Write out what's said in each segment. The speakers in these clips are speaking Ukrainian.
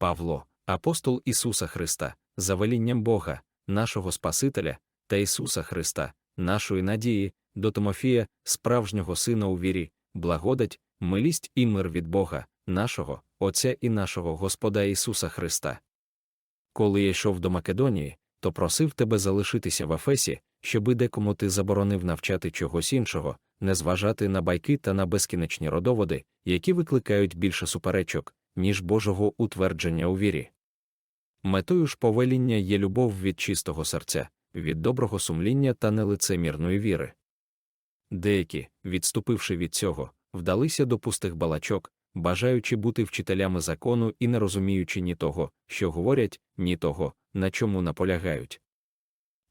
Павло, апостол Ісуса Христа, за велінням Бога, нашого Спасителя та Ісуса Христа, нашої надії, до Тимофія, справжнього сина у вірі, благодать, милість і мир від Бога, нашого, Отця і нашого Господа Ісуса Христа. Коли я йшов до Македонії, то просив тебе залишитися в Ефесі, щоби декому ти заборонив навчати чогось іншого, не зважати на байки та на безкінечні родоводи, які викликають більше суперечок, ніж Божого утвердження у вірі. Метою ж повеління є любов від чистого серця, від доброго сумління та нелицемірної віри. Деякі, відступивши від цього, вдалися до пустих балачок, бажаючи бути вчителями закону і не розуміючи ні того, що говорять, ні того, на чому наполягають.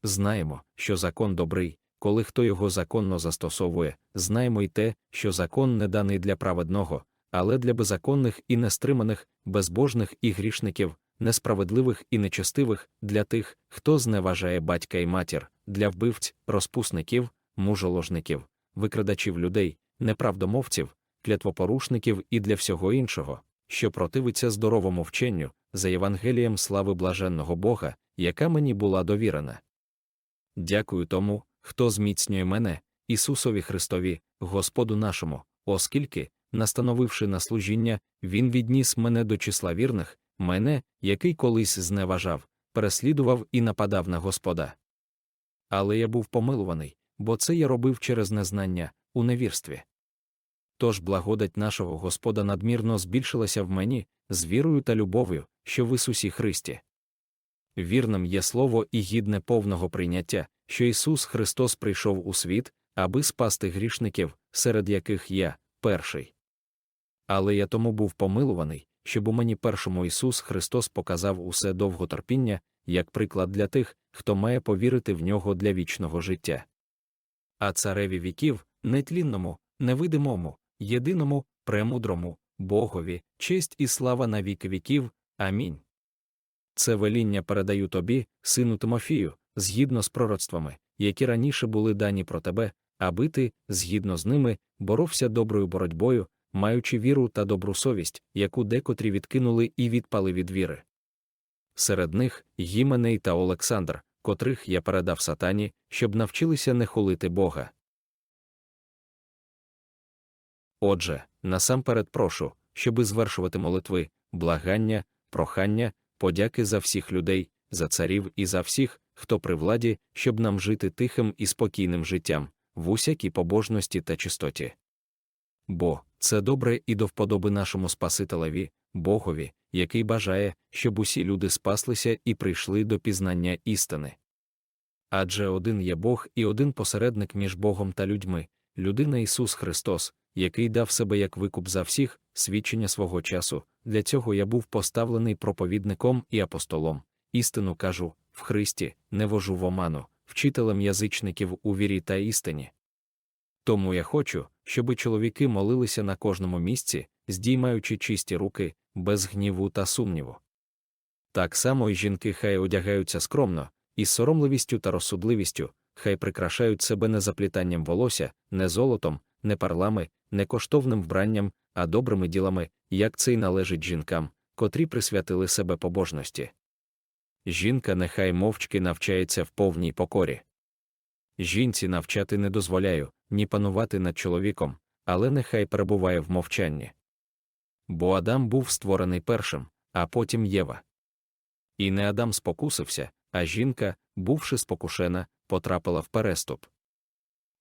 Знаємо, що закон добрий, коли хто його законно застосовує, знаємо й те, що закон не даний для праведного, але для беззаконних і нестриманих, безбожних і грішників, несправедливих і нечестивих, для тих, хто зневажає батька і матір, для вбивць, розпусників, мужоложників, викрадачів людей, неправдомовців, клятвопорушників і для всього іншого, що противиться здоровому вченню, за Євангелієм слави блаженного Бога, яка мені була довірена. Дякую тому, хто зміцнює мене, Ісусові Христові, Господу нашому, оскільки, настановивши на служіння, Він відніс мене до числа вірних, мене, який колись зневажав, переслідував і нападав на Господа. Але я був помилуваний, бо це я робив через незнання, у невірстві. Тож благодать нашого Господа надмірно збільшилася в мені, з вірою та любов'ю, що в Ісусі Христі. Вірним є слово і гідне повного прийняття, що Ісус Христос прийшов у світ, аби спасти грішників, серед яких я перший. Але я тому був помилуваний, щоб у мені першому Ісус Христос показав усе довготерпіння, як приклад для тих, хто має повірити в нього для вічного життя. А цареві віків, нетлінному, невидимому, єдиному, премудрому, Богові, честь і слава на віки віків. Амінь. Це веління передаю тобі, сину Тимофію, згідно з пророцтвами, які раніше були дані про тебе, аби ти, згідно з ними, боровся доброю боротьбою, маючи віру та добру совість, яку декотрі відкинули і відпали від віри. Серед них Гіменей та Олександр, котрих я передав сатані, щоб навчилися не хулити Бога. Отже, насамперед прошу, щоби звершувати молитви, благання, прохання, подяки за всіх людей, за царів і за всіх, хто при владі, щоб нам жити тихим і спокійним життям, в усякій побожності та чистоті. Бо це добре і до вподоби нашому Спасителеві, Богові, який бажає, щоб усі люди спаслися і прийшли до пізнання істини. Адже один є Бог і один посередник між Богом та людьми, людина Ісус Христос, який дав себе як викуп за всіх, свідчення свого часу, для цього я був поставлений проповідником і апостолом. Істину кажу, в Христі, не вожу в оману, вчителем язичників у вірі та істині. Тому я хочу, щоби чоловіки молилися на кожному місці, здіймаючи чисті руки, без гніву та сумніву. Так само й жінки хай одягаються скромно, із соромливістю та розсудливістю, хай прикрашають себе не заплітанням волосся, не золотом, не парлами, не коштовним вбранням, а добрими ділами, як це й належить жінкам, котрі присвятили себе побожності. Жінка нехай мовчки навчається в повній покорі. Жінці навчати не дозволяю, ні панувати над чоловіком, але нехай перебуває в мовчанні. Бо Адам був створений першим, а потім Єва. І не Адам спокусився, а жінка, бувши спокушена, потрапила в переступ.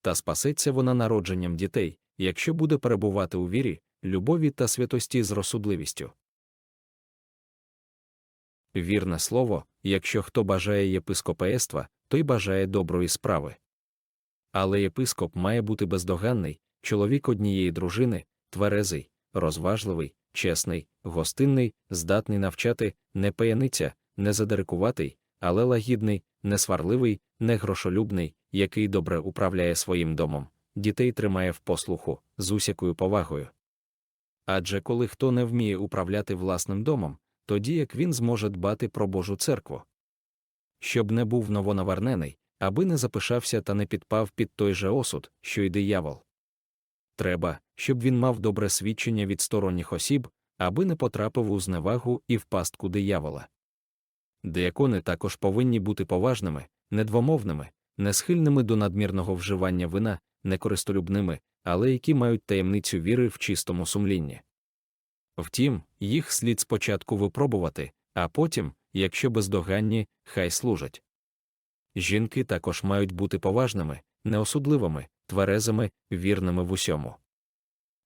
Та спасеться вона народженням дітей, якщо буде перебувати у вірі, любові та святості з розсудливістю. Вірне слово, якщо хто бажає єпископеєства, той бажає доброї справи. Але єпископ має бути бездоганний, чоловік однієї дружини, тверезий, розважливий, чесний, гостинний, здатний навчати, не паяниця, не задирикуватий, але лагідний, не сварливий, не грошолюбний, який добре управляє своїм домом, дітей тримає в послуху, з усякою повагою. Адже коли хто не вміє управляти власним домом, тоді як він зможе дбати про Божу церкву. Щоб не був новонавернений, аби не запишався та не підпав під той же осуд, що й диявол. Треба, щоб він мав добре свідчення від сторонніх осіб, аби не потрапив у зневагу і в пастку диявола. Деякони також повинні бути поважними, недвомовними, не схильними до надмірного вживання вина, некористолюбними, але які мають таємницю віри в чистому сумлінні. Втім, їх слід спочатку випробувати, а потім, якщо бездоганні, хай служать. Жінки також мають бути поважними, неосудливими, тверезими, вірними в усьому.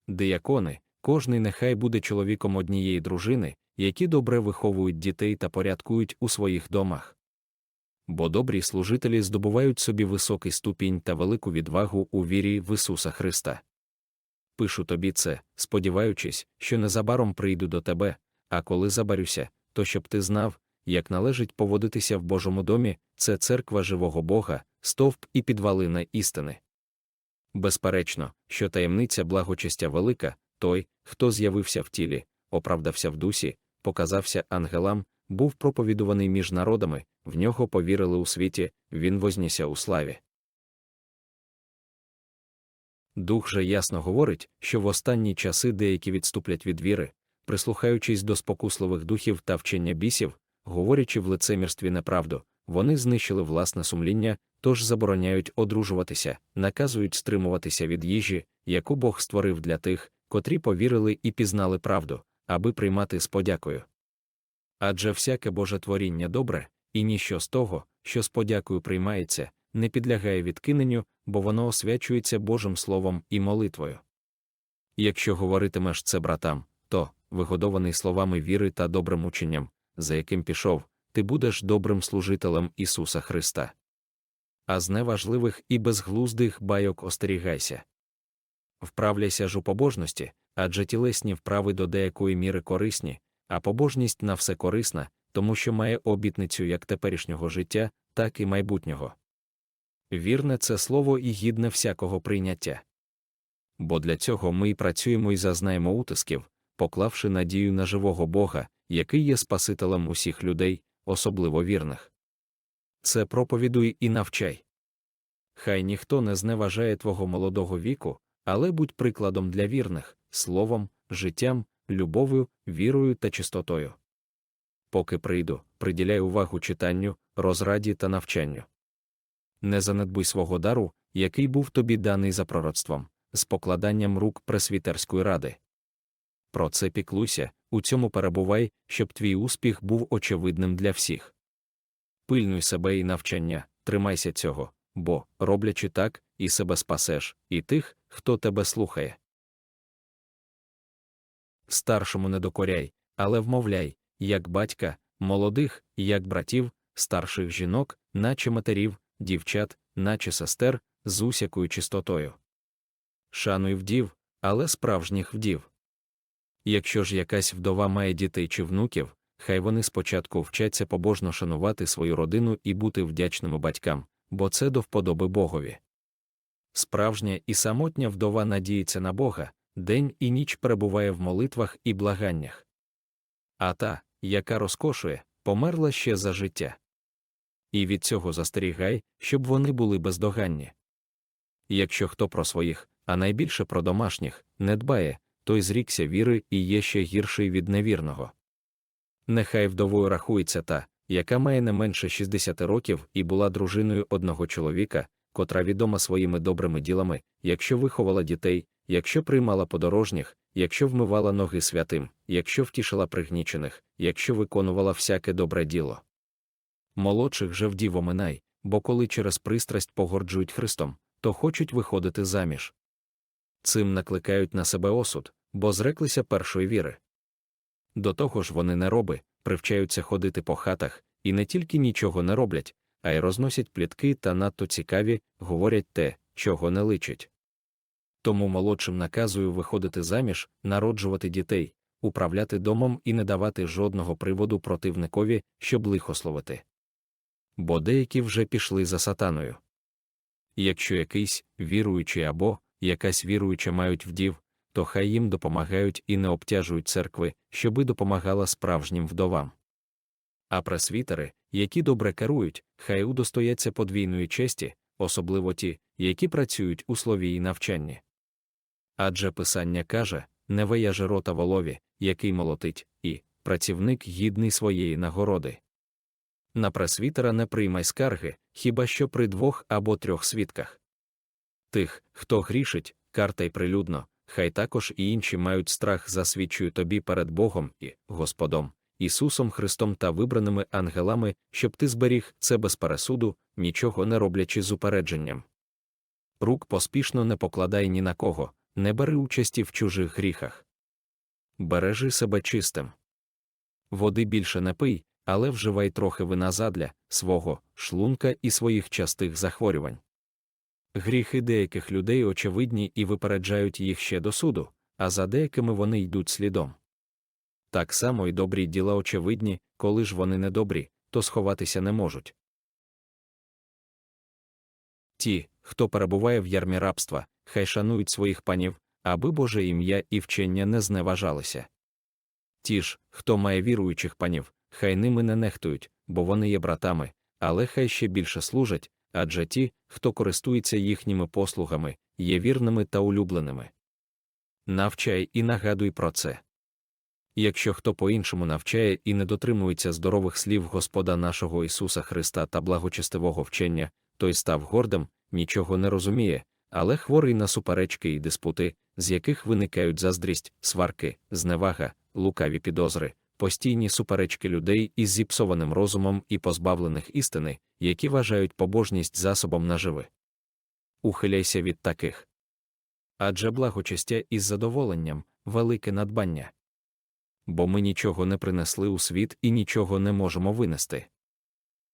Диякони, кожний нехай буде чоловіком однієї дружини, які добре виховують дітей та порядкують у своїх домах. Бо добрі служителі здобувають собі високий ступінь та велику відвагу у вірі в Ісуса Христа. Пишу тобі це, сподіваючись, що незабаром прийду до тебе, а коли забарюся, то щоб ти знав, як належить поводитися в Божому домі, це церква живого Бога, стовп і підвалина істини. Безперечно, що таємниця благочестя велика, той, хто з'явився в тілі, оправдався в дусі, показався ангелам, був проповідуваний між народами, в нього повірили у світі, він вознісся у славі. Дух же ясно говорить, що в останні часи деякі відступлять від віри, прислухаючись до спокусливих духів та вчення бісів, говорячи в лицемірстві неправду, вони знищили власне сумління, тож забороняють одружуватися, наказують стримуватися від їжі, яку Бог створив для тих, котрі повірили і пізнали правду, аби приймати з подякою. Адже всяке Боже творіння добре, і ніщо з того, що з подякою приймається, не підлягає відкиненню, бо воно освячується Божим Словом і молитвою. Якщо говоритимеш це братам, то, вигодований словами віри та добрим ученням, за яким пішов, ти будеш добрим служителем Ісуса Христа. А з неважливих і безглуздих байок остерігайся. Вправляйся ж у побожності, адже тілесні вправи до деякої міри корисні, а побожність на все корисна, тому що має обітницю як теперішнього життя, так і майбутнього. Вірне це слово і гідне всякого прийняття. Бо для цього ми й працюємо і зазнаємо утисків, поклавши надію на живого Бога, який є Спасителем усіх людей, особливо вірних. Це проповідуй і навчай. Хай ніхто не зневажає твого молодого віку, але будь прикладом для вірних, словом, життям, любов'ю, вірою та чистотою. Поки прийду, приділяй увагу читанню, розраді та навчанню. Не занедбуй свого дару, який був тобі даний за пророцтвом, з покладанням рук пресвітерської ради. Про це піклуйся, у цьому перебувай, щоб твій успіх був очевидним для всіх. Пильнуй себе і навчання, тримайся цього, бо, роблячи так, і себе спасеш, і тих, хто тебе слухає. Старшому не докоряй, але вмовляй, як батька, молодих, як братів, старших жінок, наче матерів, дівчат, наче сестер, з усякою чистотою. Шануй вдів, але справжніх вдів. Якщо ж якась вдова має дітей чи внуків, хай вони спочатку вчаться побожно шанувати свою родину і бути вдячними батькам, бо це до вподоби Богові. Справжня і самотня вдова надіється на Бога, день і ніч перебуває в молитвах і благаннях. А та, яка розкошує, померла ще за життя. І від цього застерігай, щоб вони були бездоганні. Якщо хто про своїх, а найбільше про домашніх, не дбає, той зрікся віри і є ще гірший від невірного. Нехай вдовою рахується та, яка має не менше 60 років і була дружиною одного чоловіка, котра відома своїми добрими ділами, якщо виховала дітей, якщо приймала подорожніх, якщо вмивала ноги святим, якщо втішила пригнічених, якщо виконувала всяке добре діло. Молодших же вдів оминай, бо коли через пристрасть погорджують Христом, то хочуть виходити заміж. Цим накликають на себе осуд, бо зреклися першої віри. До того ж вони не роби, привчаються ходити по хатах, і не тільки нічого не роблять, а й розносять плітки та надто цікаві, говорять те, чого не личить. Тому молодшим наказую виходити заміж, народжувати дітей, управляти домом і не давати жодного приводу противникові, щоб лихословити. Бо деякі вже пішли за сатаною. Якщо якийсь віруючий або якась віруюча мають вдів, то хай їм допомагають і не обтяжують церкви, щоби допомагала справжнім вдовам. А пресвітери, які добре керують, хай удостояться подвійної честі, особливо ті, які працюють у слові і навчанні. Адже Писання каже не вияже рота волові, який молотить, і працівник гідний своєї нагороди. На пресвітера не приймай скарги, хіба що при двох або трьох свідках. Тих, хто грішить, картай прилюдно, хай також і інші мають страх засвідчую тобі перед Богом і Господом, Ісусом Христом та вибраними ангелами, щоб ти зберіг це без пересуду, нічого не роблячи з упередженням. Рук поспішно не покладай ні на кого, не бери участі в чужих гріхах. Бережи себе чистим. Води більше не пий, але вживай трохи вина задля свого шлунка і своїх частих захворювань. Гріхи деяких людей очевидні і випереджають їх ще до суду, а за деякими вони йдуть слідом. Так само й добрі діла очевидні, коли ж вони недобрі, то сховатися не можуть. Ті, хто перебуває в ярмі рабства, хай шанують своїх панів, аби Боже ім'я і вчення не зневажалися. Ті ж, хто має віруючих панів, хай ними не нехтують, бо вони є братами, але хай ще більше служать, адже ті, хто користується їхніми послугами, є вірними та улюбленими. Навчай і нагадуй про це. Якщо хто по-іншому навчає і не дотримується здорових слів Господа нашого Ісуса Христа та благочестивого вчення, той став гордим, нічого не розуміє, але хворий на суперечки і диспути, з яких виникають заздрість, сварки, зневага, лукаві підозри, постійні суперечки людей із зіпсованим розумом і позбавлених істини, які вважають побожність засобом наживи. Ухиляйся від таких. Адже благочестя із задоволенням велике надбання. Бо ми нічого не принесли у світ і нічого не можемо винести.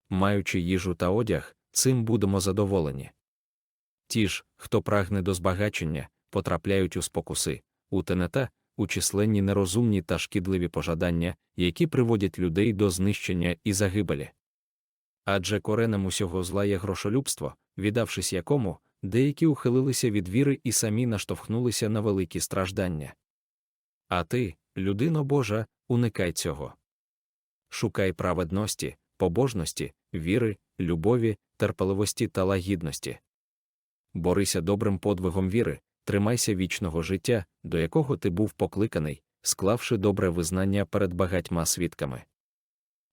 Маючи їжу та одяг, цим будемо задоволені. Ті ж, хто прагне до збагачення, потрапляють у спокуси, у тенета, у численні нерозумні та шкідливі пожадання, які приводять людей до знищення і загибелі. Адже коренем усього зла є грошолюбство, віддавшись якому, деякі ухилилися від віри і самі наштовхнулися на великі страждання. А ти, людино Божа, уникай цього. Шукай праведності, побожності, віри, любові, терпеливості та лагідності. Борися добрим подвигом віри, тримайся вічного життя, до якого ти був покликаний, склавши добре визнання перед багатьма свідками.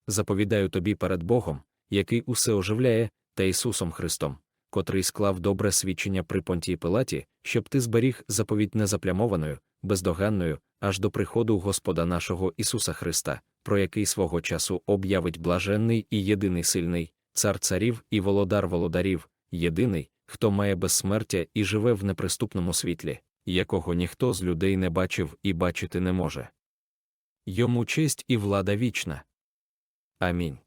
Заповідаю тобі перед Богом, який усе оживляє, та Ісусом Христом, котрий склав добре свідчення при понтії Пилаті, щоб ти зберіг заповідь незаплямованою, бездоганною, аж до приходу Господа нашого Ісуса Христа, про який свого часу об'явить блаженний і єдиний сильний, цар царів і володар володарів, єдиний, хто має безсмертя і живе в неприступному світлі, якого ніхто з людей не бачив і бачити не може. Йому честь і влада вічна. Амінь.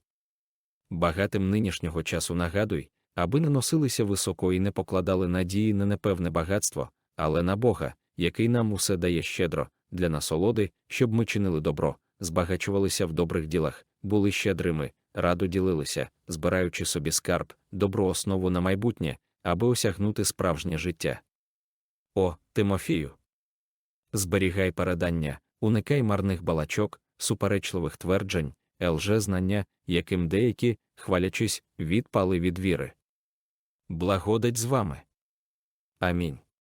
Багатим нинішнього часу нагадуй, аби не носилися високо і не покладали надії на непевне багатство, але на Бога, який нам усе дає щедро, для насолоди, щоб ми чинили добро, збагачувалися в добрих ділах, були щедрими, радо ділилися, збираючи собі скарб, добру основу на майбутнє, аби осягнути справжнє життя. О, Тимофію. Зберігай передання, уникай марних балачок, суперечливих тверджень, лже-знання, яким деякі, хвалячись, відпали від віри. Благодать з вами. Амінь.